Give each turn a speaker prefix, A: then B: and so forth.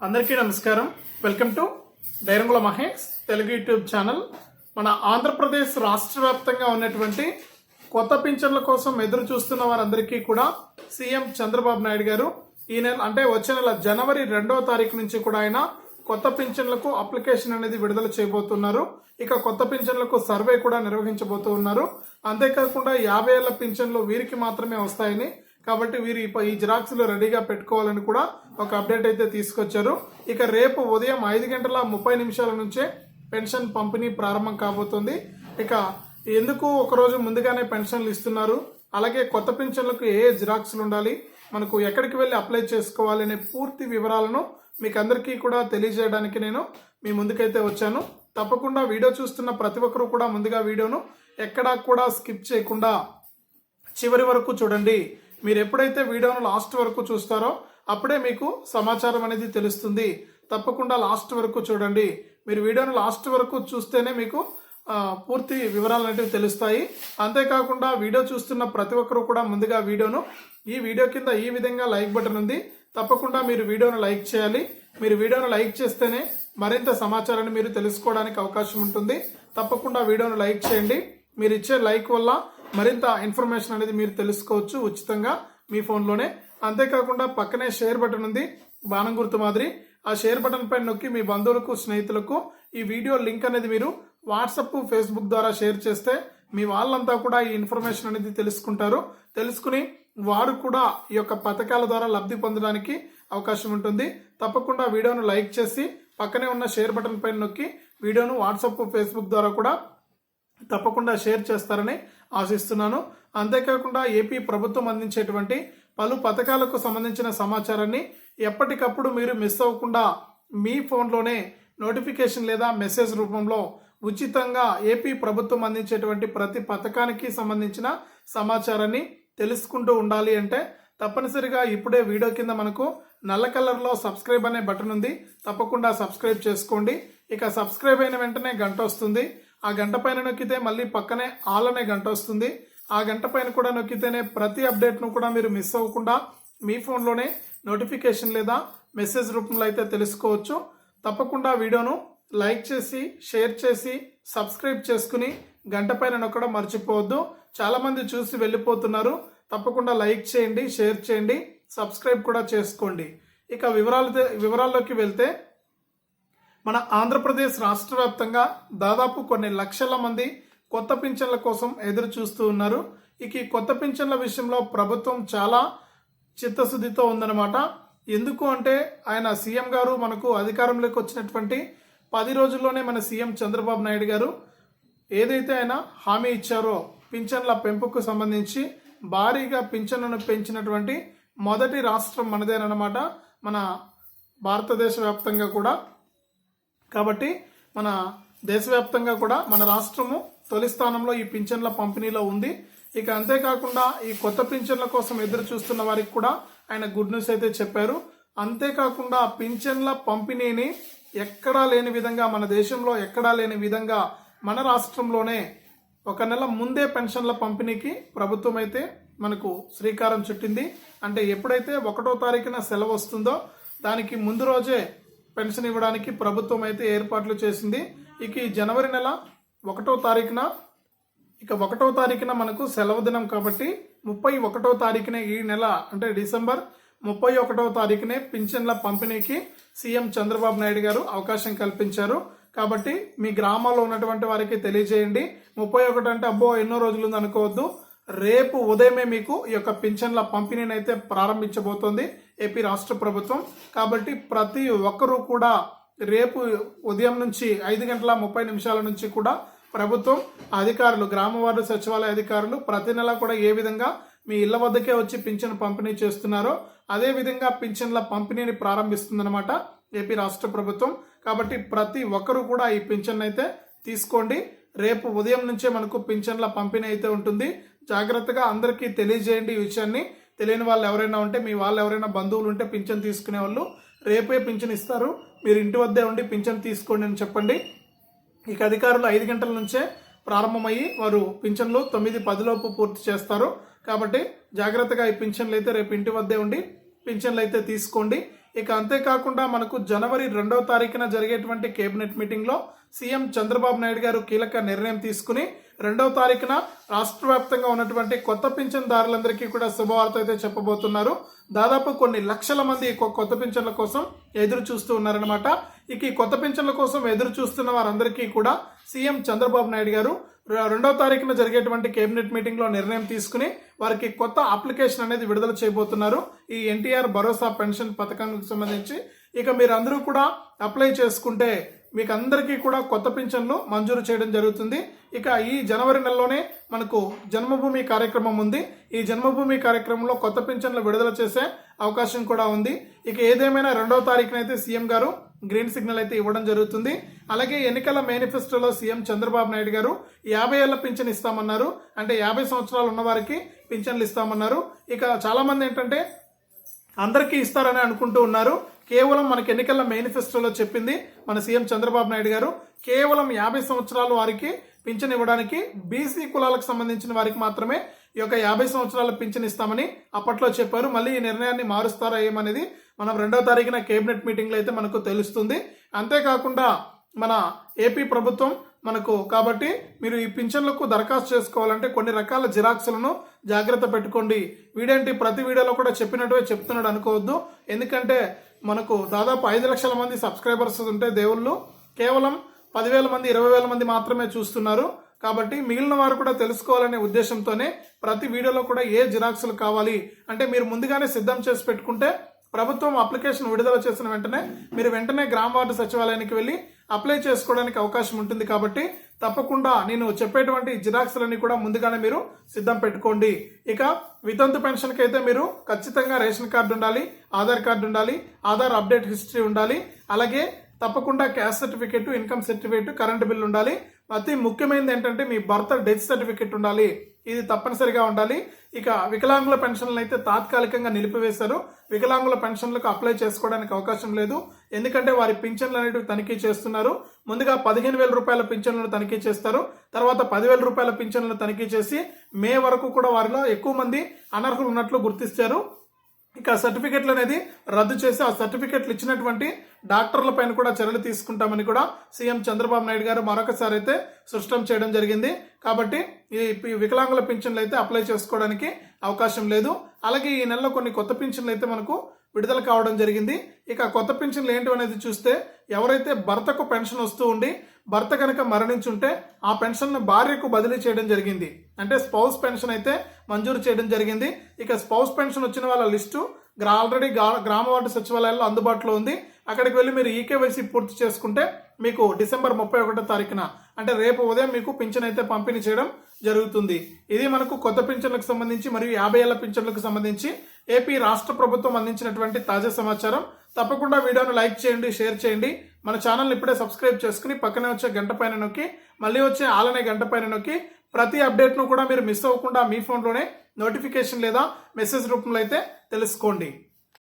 A: అందరికీ నమస్కారం. Welcome to డైరంగుల మహేష్ తెలుగు యూట్యూబ్ ఛానల్ మన ఆంధ్రప్రదేశ్ రాష్ట్ర వ్యాప్తంగా ఉన్నటువంటి కొత్త పింఛన్ల కోసం ఎదురు చూస్తున్న వారందరికీ కూడా సీఎం చంద్రబాబు నాయుడు గారు ఈ నెల అంటే వచ్చే నెల జనవరి రెండవ తారీఖు నుంచి కూడా ఆయన కొత్త పింఛన్లకు అప్లికేషన్ అనేది విడుదల చేయబోతున్నారు. ఇక కొత్త పింఛన్లకు సర్వే కూడా నిర్వహించబోతున్నారు అంతేకాకుండా యాభై ఏళ్ళ పింఛన్లు వీరికి మాత్రమే వస్తాయని కాబట్టి వీరు ఈ- ఈ జిరాక్స్లు రెడీగా పెట్టుకోవాలని కూడా ఒక అప్డేట్ అయితే తీసుకొచ్చారు. ఇక రేపు ఉదయం ఐదు గంటల ముప్పై నిమిషాల నుంచే పెన్షన్ పంపిణీ ప్రారంభం కాబోతుంది. ఇక ఎందుకు ఒకరోజు ముందుగానే పెన్షన్లు ఇస్తున్నారు? అలాగే కొత్త పెన్షన్లకు ఏ ఏ జిరాక్స్లు ఉండాలి? మనకు ఎక్కడికి వెళ్ళి అప్లై చేసుకోవాలి అనే పూర్తి వివరాలను మీకు అందరికీ కూడా తెలియజేయడానికి నేను మీ ముందుకైతే వచ్చాను. తప్పకుండా వీడియో చూస్తున్న ప్రతి ఒక్కరూ కూడా ముందుగా వీడియోను ఎక్కడా కూడా స్కిప్ చేయకుండా చివరి వరకు చూడండి. మీరు ఎప్పుడైతే వీడియోను లాస్ట్ వరకు చూస్తారో అప్పుడే మీకు సమాచారం అనేది తెలుస్తుంది. తప్పకుండా లాస్ట్ వరకు చూడండి. మీరు వీడియోను లాస్ట్ వరకు చూస్తేనే మీకు పూర్తి వివరాలు అనేవి తెలుస్తాయి. అంతేకాకుండా వీడియో చూస్తున్న ప్రతి ఒక్కరూ కూడా ముందుగా వీడియోను ఈ వీడియో కింద ఈ విధంగా లైక్ బటన్ ఉంది. తప్పకుండా మీరు వీడియోను లైక్ చేయాలి. మీరు వీడియోను లైక్ చేస్తేనే మరింత సమాచారాన్ని మీరు తెలుసుకోవడానికి అవకాశం ఉంటుంది. తప్పకుండా వీడియోను లైక్ చేయండి. మీరు ఇచ్చే లైక్ వల్ల మరింత ఇన్ఫర్మేషన్ అనేది మీరు తెలుసుకోవచ్చు ఉచితంగా మీ ఫోన్లోనే. అంతేకాకుండా పక్కనే షేర్ బటన్ ఉంది బాణం గుర్తు మాదిరి. ఆ షేర్ బటన్ పైన నొక్కి మీ బంధువులకు స్నేహితులకు ఈ వీడియో లింక్ అనేది మీరు వాట్సప్ ఫేస్బుక్ ద్వారా షేర్ చేస్తే మీ వాళ్ళంతా కూడా ఈ ఇన్ఫర్మేషన్ అనేది తెలుసుకుంటారు. తెలుసుకుని వారు కూడా ఈ యొక్క పథకాల ద్వారా లబ్ధి పొందడానికి అవకాశం ఉంటుంది. తప్పకుండా వీడియోను లైక్ చేసి పక్కనే ఉన్న షేర్ బటన్ పైన నొక్కి వీడియోను వాట్సప్ ఫేస్బుక్ ద్వారా కూడా తప్పకుండా షేర్ చేస్తారని ఆశిస్తున్నాను. అంతేకాకుండా ఏపీ ప్రభుత్వం అందించేటువంటి పలు పథకాలకు సంబంధించిన సమాచారాన్ని ఎప్పటికప్పుడు మీరు మిస్ అవ్వకుండా మీ ఫోన్లోనే నోటిఫికేషన్ లేదా మెసేజ్ రూపంలో ఉచితంగా ఏపీ ప్రభుత్వం అందించేటువంటి ప్రతి పథకానికి సంబంధించిన సమాచారాన్ని తెలుసుకుంటూ ఉండాలి అంటే తప్పనిసరిగా ఇప్పుడే వీడియో కింద మనకు నల్ల కలర్లో సబ్స్క్రైబ్ అనే బటన్ ఉంది. తప్పకుండా సబ్స్క్రైబ్ చేసుకోండి. ఇక సబ్స్క్రైబ్ అయిన వెంటనే గంట వస్తుంది. ఆ గంట పైన నొక్కితే మళ్ళీ పక్కనే ఆల్ అనే గంట వస్తుంది. ఆ గంట పైన కూడా నొక్కితేనే ప్రతి అప్డేట్ను కూడా మీరు మిస్ అవ్వకుండా మీ ఫోన్లోనే నోటిఫికేషన్ లేదా మెసేజ్ రూపంలో అయితే తెలుసుకోవచ్చు. తప్పకుండా వీడియోను లైక్ చేసి షేర్ చేసి సబ్స్క్రైబ్ చేసుకుని గంట పైన నొక్కడం మర్చిపోవద్దు. చాలామంది చూసి వెళ్ళిపోతున్నారు. తప్పకుండా లైక్ చేయండి షేర్ చేయండి సబ్స్క్రైబ్ కూడా చేసుకోండి. ఇక వివరాలు వివరాల్లోకి వెళ్తే మన ఆంధ్రప్రదేశ్ రాష్ట్ర వ్యాప్తంగా దాదాపు కొన్ని లక్షల మంది కొత్త పింఛన్ల కోసం ఎదురు చూస్తూ ఉన్నారు. ఇక ఈ కొత్త పింఛన్ల విషయంలో ప్రభుత్వం చాలా చిత్తశుద్ధితో ఉందన్నమాట. ఎందుకు అంటే ఆయన సీఎం గారు మనకు అధికారంలోకి వచ్చినటువంటి పది రోజుల్లోనే మన సీఎం చంద్రబాబు నాయుడు గారు ఏదైతే ఆయన హామీ ఇచ్చారో పింఛన్ల పెంపుకు సంబంధించి భారీగా పింఛన్లను పెంచినటువంటి మొదటి రాష్ట్రం మనదేనమాట మన భారతదేశ వ్యాప్తంగా కూడా కాబట్టి మన దేశవ్యాప్తంగా కూడా మన రాష్ట్రము తొలి స్థానంలో ఈ పింఛన్ల పంపిణీలో ఉంది. ఇక అంతేకాకుండా ఈ కొత్త పింఛన్ల కోసం ఎదురు చూస్తున్న వారికి కూడా ఆయన గుడ్ న్యూస్ అయితే చెప్పారు. అంతేకాకుండా పింఛన్ల పంపిణీని ఎక్కడా లేని విధంగా మన దేశంలో ఎక్కడా లేని విధంగా మన రాష్ట్రంలోనే ఒక నెల ముందే పెన్షన్ల పంపిణీకి ప్రభుత్వం అయితే మనకు శ్రీకారం చుట్టింది. అంటే ఎప్పుడైతే ఒకటో తారీఖున సెలవు వస్తుందో దానికి ముందు రోజే పెన్షన్ ఇవ్వడానికి ప్రభుత్వం అయితే ఏర్పాట్లు చేసింది. ఇక ఈ జనవరి నెల ఒకటో తారీఖున ఇక ఒకటో తారీఖున మనకు సెలవు దినం కాబట్టి ముప్పై ఒకటో తారీఖునే ఈ నెల అంటే డిసెంబర్ ముప్పై ఒకటో తారీఖునే పింఛన్ల పంపిణీకి సీఎం చంద్రబాబు నాయుడు గారు అవకాశం కల్పించారు. కాబట్టి మీ గ్రామాల్లో ఉన్నటువంటి వారికి తెలియజేయండి. ముప్పై ఒకటి అంటే అబ్బో ఎన్నో రోజులు ఉంది అనుకోవద్దు రేపు ఉదయమే మీకు ఈ యొక్క పింఛన్ల పంపిణీని అయితే ప్రారంభించబోతోంది ఏపీ రాష్ట్ర ప్రభుత్వం. కాబట్టి ప్రతి ఒక్కరూ కూడా రేపు ఉదయం నుంచి ఐదు గంటల ముప్పై నిమిషాల నుంచి కూడా ప్రభుత్వం అధికారులు గ్రామ వార్డు సచివాలయ అధికారులు ప్రతి నెల కూడా ఏ విధంగా మీ ఇళ్ళ వద్దకే వచ్చి పింఛన్ పంపిణీ చేస్తున్నారో అదే విధంగా పింఛన్ల పంపిణీని ప్రారంభిస్తుందన్నమాట ఏపీ రాష్ట్ర ప్రభుత్వం. కాబట్టి ప్రతి ఒక్కరూ కూడా ఈ పింఛన్ అయితే తీసుకోండి. రేపు ఉదయం నుంచే మనకు పింఛన్ల పంపిణీ అయితే ఉంటుంది. జాగ్రత్తగా అందరికీ తెలియజేయండి ఈ విషయాన్ని. తెలియని వాళ్ళు ఎవరైనా ఉంటే మీ వాళ్ళు ఎవరైనా బంధువులు ఉంటే పింఛన్ తీసుకునే వాళ్ళు రేపే పింఛన్ ఇస్తారు. మీరు ఇంటి వద్దే ఉండి పింఛన్ తీసుకోండి అని చెప్పండి. ఇక అధికారులు ఐదు గంటల నుంచే ప్రారంభమయ్యి వారు పింఛన్లు తొమ్మిది పదిలోపు పూర్తి చేస్తారు. కాబట్టి జాగ్రత్తగా ఈ పింఛన్లు అయితే రేపు ఇంటి వద్దే ఉండి పింఛన్లు అయితే తీసుకోండి. ఇక అంతేకాకుండా మనకు జనవరి రెండవ తారీఖున జరిగేటువంటి కేబినెట్ మీటింగ్లో సీఎం చంద్రబాబు నాయుడు గారు కీలక నిర్ణయం తీసుకుని రెండవ తారీఖున రాష్ట్ర వ్యాప్తంగా ఉన్నటువంటి కొత్త పింఛన్దారులందరికీ కూడా శుభవార్త అయితే చెప్పబోతున్నారు. దాదాపు కొన్ని లక్షల మంది కొ- కొత్త పింఛన్ల కోసం ఎదురు చూస్తూ ఉన్నారనమాట ఇక ఈ కొత్త పింఛన్ల కోసం ఎదురు చూస్తున్న వారందరికీ కూడా సీఎం చంద్రబాబు నాయుడు గారు రెండవ తారీఖున జరిగేటువంటి కేబినెట్ మీటింగ్లో నిర్ణయం తీసుకుని వారికి కొత్త అప్లికేషన్ అనేది విడుదల చేయబోతున్నారు. ఈ ఎన్టీఆర్ భరోసా పెన్షన్ పథకానికి సంబంధించి. ఇక మీరందరూ కూడా అప్లై చేసుకుంటే మీకు అందరికీ కూడా కొత్త పింఛన్లు మంజూరు చేయడం జరుగుతుంది. ఇక ఈ జనవరి నెలలోనే మనకు జన్మభూమి కార్యక్రమం ఉంది. ఈ జన్మభూమి కార్యక్రమంలో కొత్త పింఛన్లు విడుదల చేసే అవకాశం కూడా ఉంది. ఇక ఏదేమైనా రెండవ తారీఖునైతే సీఎం గారు గ్రీన్ సిగ్నల్ అయితే ఇవ్వడం జరుగుతుంది. అలాగే ఎన్నికల మేనిఫెస్టోలో సీఎం చంద్రబాబు నాయుడు గారు యాభై ఏళ్ళ పింఛన్ ఇస్తామన్నారు. అంటే యాభై సంవత్సరాలు ఉన్నవారికి పింఛన్లు ఇస్తామన్నారు. ఇక చాలామంది ఏంటంటే అందరికీ ఇస్తారని అనుకుంటూ ఉన్నారు. కేవలం మనకి ఎన్నికల మేనిఫెస్టోలో చెప్పింది మన సీఎం చంద్రబాబు నాయుడు గారు. కేవలం యాభై సంవత్సరాల వారికి పింఛన్ ఇవ్వడానికి బీసీ కులాలకు సంబంధించిన వారికి మాత్రమే ఈ యొక్క యాభై సంవత్సరాల పింఛన్ ఇస్తామని అప్పట్లో చెప్పారు. మళ్ళీ ఈ నిర్ణయాన్ని మారుస్తారా ఏమనేది మనం రెండో తారీఖున కేబినెట్ మీటింగ్లో అయితే మనకు తెలుస్తుంది. అంతేకాకుండా మన ఏపీ ప్రభుత్వం మనకు కాబట్టి మీరు ఈ పింఛన్లకు దరఖాస్తు చేసుకోవాలంటే కొన్ని రకాల జిరాక్స్లను జాగ్రత్త పెట్టుకోండి. వీడేంటి ప్రతి వీడియోలో కూడా చెప్పినట్టుగా చెప్తున్నాడు అనుకోవద్దు. ఎందుకంటే మనకు దాదాపు ఐదు లక్షల మంది సబ్స్క్రైబర్స్ ఉంటే దేవుళ్ళు కేవలం పదివేల మంది ఇరవై వేల మంది మాత్రమే చూస్తున్నారు. కాబట్టి మిగిలిన వారు కూడా తెలుసుకోవాలనే ఉద్దేశంతోనే ప్రతి వీడియోలో కూడా ఏ జిరాక్స్లు కావాలి అంటే మీరు ముందుగానే సిద్ధం చేసి పెట్టుకుంటే ప్రభుత్వం అప్లికేషన్ విడుదల చేసిన వెంటనే మీరు వెంటనే గ్రామ వార్డు సచివాలయానికి వెళ్ళి అప్లై చేసుకోవడానికి అవకాశం ఉంటుంది కాబట్టి తప్పకుండా నేను చెప్పేటువంటి జిరాక్స్లన్నీ కూడా ముందుగానే మీరు సిద్ధం పెట్టుకోండి. ఇక వితంతు పెన్షన్కి అయితే మీరు ఖచ్చితంగా రేషన్ కార్డు ఉండాలి ఆధార్ కార్డు ఉండాలి ఆధార్ అప్డేట్ హిస్టరీ ఉండాలి అలాగే తప్పకుండా caste certificate income certificate current bill ఉండాలి. అతి ముఖ్యమైనది ఏంటంటే మీ భర్త డెత్ సర్టిఫికేట్ ఉండాలి. ఇది తప్పనిసరిగా ఉండాలి. ఇక వికలాంగుల పెన్షన్లు అయితే తాత్కాలికంగా నిలిపివేశారు. వికలాంగుల పెన్షన్లకు అప్లై చేసుకోవడానికి అవకాశం లేదు. ఎందుకంటే వారి పింఛన్లు అనేటివి తనిఖీ చేస్తున్నారు. ముందుగా పదిహేను వేల రూపాయల పింఛన్లను తనిఖీ చేస్తారు. తర్వాత పదివేల రూపాయల పింఛన్లను తనిఖీ చేసి మే వరకు కూడా వారిలో ఎక్కువ మంది అనర్హులు ఉన్నట్లు గుర్తిస్తారు. ఇక సర్టిఫికెట్లు అనేది రద్దు చేసి ఆ సర్టిఫికెట్లు ఇచ్చినటువంటి డాక్టర్ల పైన కూడా చర్యలు తీసుకుంటామని కూడా సీఎం చంద్రబాబు నాయుడు గారు మరొకసారి అయితే స్పష్టం చేయడం జరిగింది. కాబట్టి ఈ వికలాంగుల పింఛన్లు అయితే అప్లై చేసుకోవడానికి అవకాశం లేదు. అలాగే ఈ నెలలో కొన్ని కొత్త పింఛన్లు అయితే మనకు విడుదల కావడం జరిగింది. ఇక కొత్త పింఛన్లు ఏంటి అనేది చూస్తే ఎవరైతే భర్తకు పెన్షన్ వస్తూ ఉండి భర్త కనుక మరణించుంటే ఆ పెన్షన్ను భార్యకు బదిలీ చేయడం జరిగింది. అంటే స్పౌస్ పెన్షన్ అయితే మంజూరు చేయడం జరిగింది. ఇక స్పౌస్ పెన్షన్ వచ్చిన వాళ్ళ లిస్టు ఆల్రెడీ గ్రామ వార్డు సచివాలయాల్లో అందుబాటులో ఉంది. అక్కడికి వెళ్ళి మీరు ఈకేవైసీ పూర్తి చేసుకుంటే మీకు డిసెంబర్ ముప్పై ఒకటో తారీఖున అంటే రేపు ఉదయం మీకు పింఛన్ అయితే పంపిణీ చేయడం జరుగుతుంది. ఇది మనకు కొత్త పింఛన్లకు సంబంధించి మరియు యాభై ఏళ్ళ పింఛన్లకు సంబంధించి ఏపీ రాష్ట్ర ప్రభుత్వం అందించినటువంటి తాజా సమాచారం. తప్పకుండా వీడియోను లైక్ చేయండి షేర్ చేయండి. మన ఛానల్ ఇప్పుడే సబ్స్క్రైబ్ చేసుకుని పక్కనే వచ్చే గంట పైన నొక్కి మళ్ళీ వచ్చే ఆలనే గంట పైన నొక్కి ప్రతి అప్డేట్ను కూడా మీరు మిస్ అవ్వకుండా మీ ఫోన్లోనే నోటిఫికేషన్ లేదా మెసేజ్ రూపంలో అయితే తెలుసుకోండి.